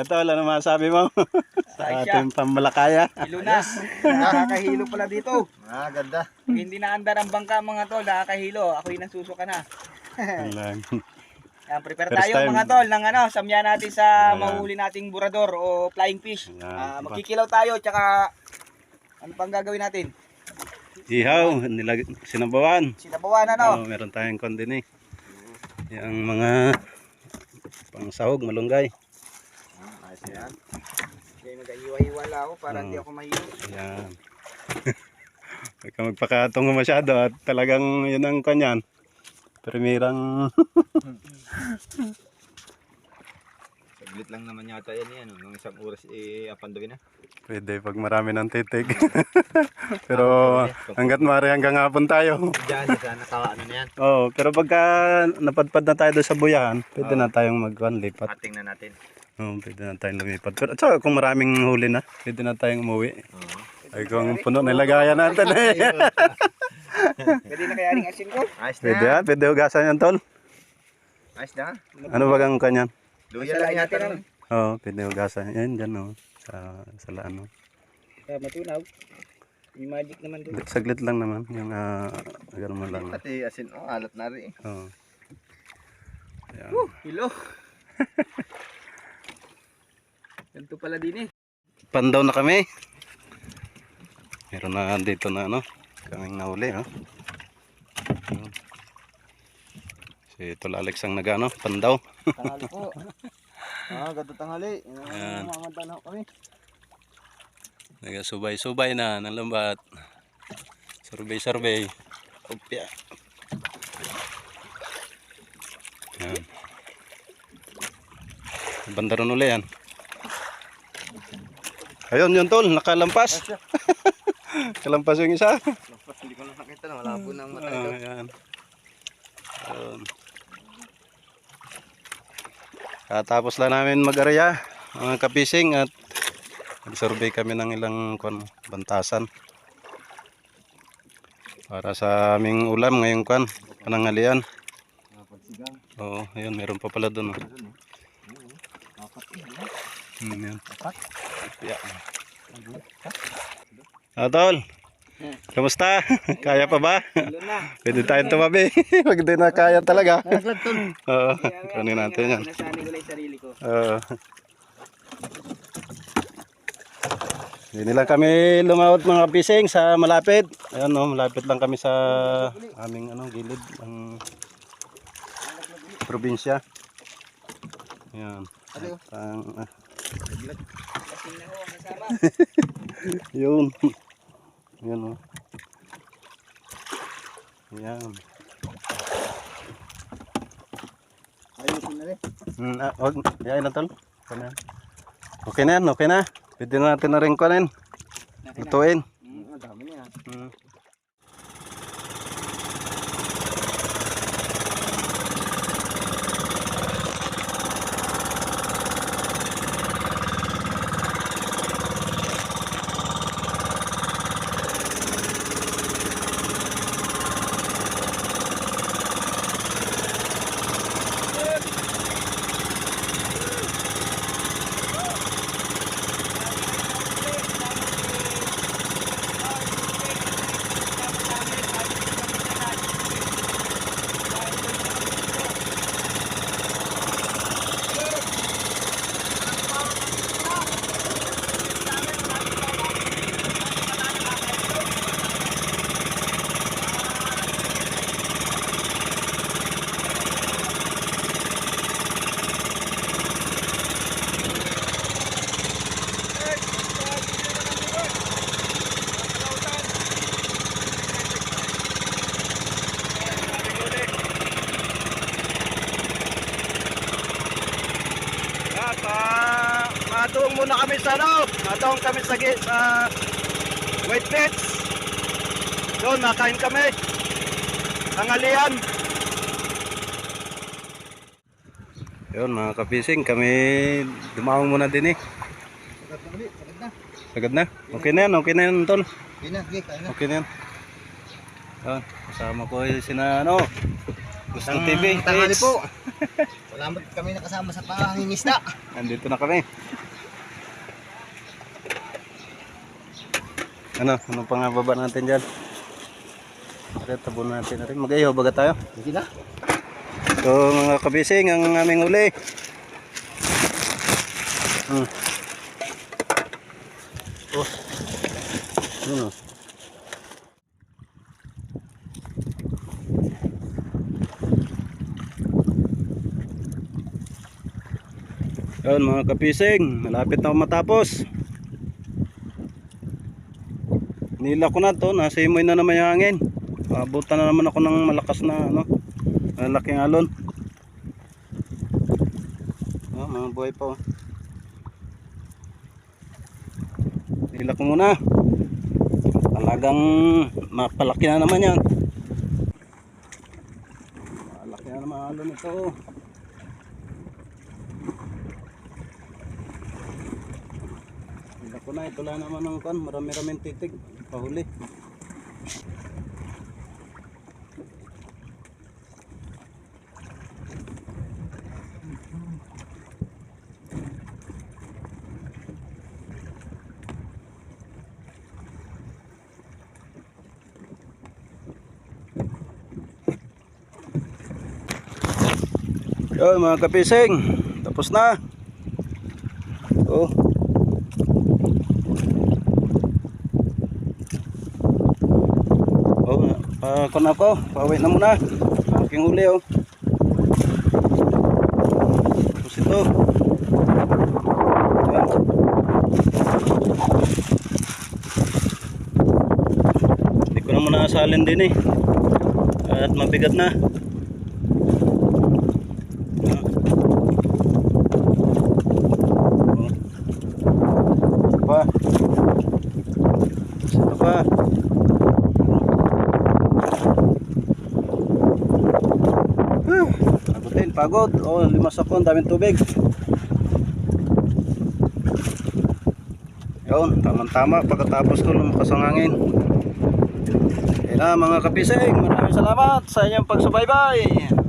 Ito, wala na masabi mo. Sa ating pambalakaya. Ilunas. Nakakahilo pala dito. Ah, ganda. Pag hindi naandar ang bangka mga tol, nakakahilo. Ako yung nasusuka na. Wala. Yan, prepare First tayo time. mga tol ng ano, samya natin sa Ayan. mahuli nating burador o flying fish. Ayan. Ah, magkikilaw tayo, tsaka ano pang gagawin natin? Ihaw, nilag sinabawan. Sinabawan ano? Oh, meron tayong kondin eh. Yung mga pang sahog, malunggay. Ayos na yan. Okay, mag-iwa-iwa lang ako para hindi ako mahilo. Ayan. Huwag ka magpakatungo masyado at talagang yun ang kanyan. Primerang Saglit lang naman yata yan yan. Nung isang oras eh, apandawin na. pwede pag marami ng titig. pero hanggat maaari hanggang hapon tayo. Diyan, sana tawa ano na yan. Oo, pero pagka napadpad na tayo doon sa buyahan, pwede na tayong magkuhan lipat. Ating na natin. Oo, pwede na tayong lumipat. Pero at saka kung maraming huli na, pwede na tayong umuwi. Oo. Ay kung puno na lagayan natin eh. Pwede na kaya ring asin ko? Ayos na. pwede yan, pwede hugasan yan tol. Ayos na. Ano ba ang kanyan? Luya lang yata naman. Oo, pwede hugasan. Yan, dyan o. Sa, sa laan o. Para matunaw. May magic naman doon. Saglit lang naman. Yung, ah, uh, mo lang. Pati asin, oh, alat na rin. Oo. Ayan. Hilo. Pala din eh. Pandaw na kami. Meron na dito na ano. Kaming nahuli, oh. Yun. Si Tol Alex ang nagano, pandaw. Tanghali po. Ah, ganda tanghali. Ayan. Kami. Nagasubay-subay na ng lambat. Survey-survey. Opya. Yan. Bandaron uli yan. Ayun yun tol, nakalampas. Kalampas yung isa. Lapas, hindi ko lang nakita na. Wala po ng mata Ah, yan. Ayun. Katapos lang namin mag-araya, mga kapising at nag-survey kami ng ilang kwan, bantasan. Para sa aming ulam ngayong kwan, panangalian. Napagsigang. Oo, ayun, meron pa pala doon. Oh. Apat Hmm, yan. Yeah. Ah, tol. Kamusta? Kaya pa ba? Pwede tayong tumabi. Pag di na kaya talaga. Oo, kunin natin yan. Nasanay ko lang sarili ko. Oo. Hindi lang kami lumawat mga pising sa malapit. Ayan no, malapit lang kami sa aming ano, gilid ng probinsya. Ayan. Ano? Ang, ah, Kasing na ho ang kasama. yun. Yan o. Ayan. Ayusin na rin. Hmm, ah, wag, yain na tol. Okay na. yan. Okay na yan, okay na. Pwede na natin na rin kunin. Lutuin. Mm, dami na yan. Hmm. At uh, matong muna kami sa ano, matong kami sa, sa White Pits. Doon, nakain kami. Tangalian. Yun mga kapising, kami dumawang muna din eh. Sagad na? Okay na yan, okay na yan tol. Okay na yan. Yun, kasama ko yung sina ano, Gusto TV. tanghali It's- po. Salamat kami nakasama sa pangingisda. Andito na kami. Ano? Ano pa nga baba natin dyan? Okay, tabon natin na rin. Mag-ayaw baga tayo. Sige na. So mga kabising, ang aming uli. Hmm. Oh. Ano? Yun mga kapising, malapit na matapos. Nila ko na to, nasa imoy na naman yung hangin. Abutan na naman ako ng malakas na ano, malaking alon. Oh, mga buhay pa. oh. Nila ko muna. Talagang mapalaki na naman yan. Malaki na naman alon ito. oh. Nila ko na, ito lang naman ang kan, marami-raming titig. Pahuli. Yun mga kapising, tapos na. Oh. Pa kon ako, pauwi na muna. Aking uli oh. Tapos ito. Yan. Hindi ko na muna asalin din eh. At mabigat na. Yan. Oh. Ito pa. Ito pa. Huh, Pagod. Oh, lima sa pon, daming tubig. Yun, tamang-tama pagkatapos ko lumakas ang hangin. Yan na mga kapising, maraming salamat sa inyong pagsubaybay.